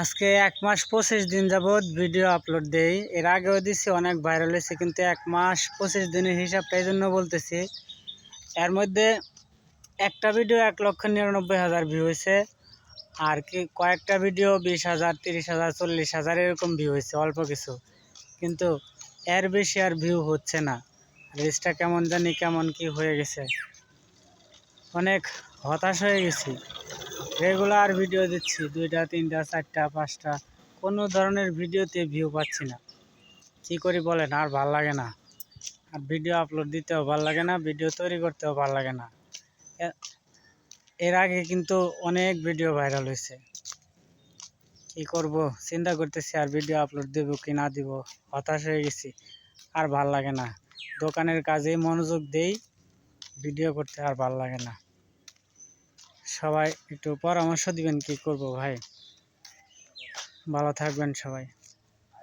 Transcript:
আজকে এক মাস পঁচিশ দিন যাবৎ ভিডিও আপলোড দেই। এর আগেও দিছি, অনেক ভাইরাল হয়েছে, কিন্তু এক মাস পঁচিশ দিনের হিসাবটা এই জন্য বলতেছি। এর মধ্যে একটা ভিডিও এক লক্ষ নিরানব্বই হাজার ভিউ হয়েছে, আর কি কয়েকটা ভিডিও বিশ হাজার, তিরিশ হাজার, চল্লিশ হাজার এরকম ভিউ হয়েছে, অল্প কিছু। কিন্তু এর বেশি আর ভিউ হচ্ছে না। রিচটা কেমন জানি, কেমন কি হয়ে গেছে। অনেক হতাশ হয়ে গেছি। রেগুলার ভিডিও দিচ্ছি, দুইটা, তিনটা, চারটা, পাঁচটা। কোনো ধরনের ভিডিওতে ভিউ পাচ্ছি না। কী করি বলেন, আর ভালো লাগে না। আর ভিডিও আপলোড দিতেও ভালো লাগে না ভিডিও তৈরি করতেও ভালো লাগে না। এর আগে কিন্তু অনেক ভিডিও ভাইরাল হয়েছে। কি করব, চিন্তা করতেছি, আর ভিডিও আপলোড দেব কি না দিব, হতাশ হয়ে গেছি। আর ভালো লাগে না। দোকানের কাজেই মনোযোগ দেই ভিডিও করতে আর ভালো লাগে না। সবাই একটু পরামর্শ দিবেন কি করব ভাই? ভালো থাকবেন সবাই।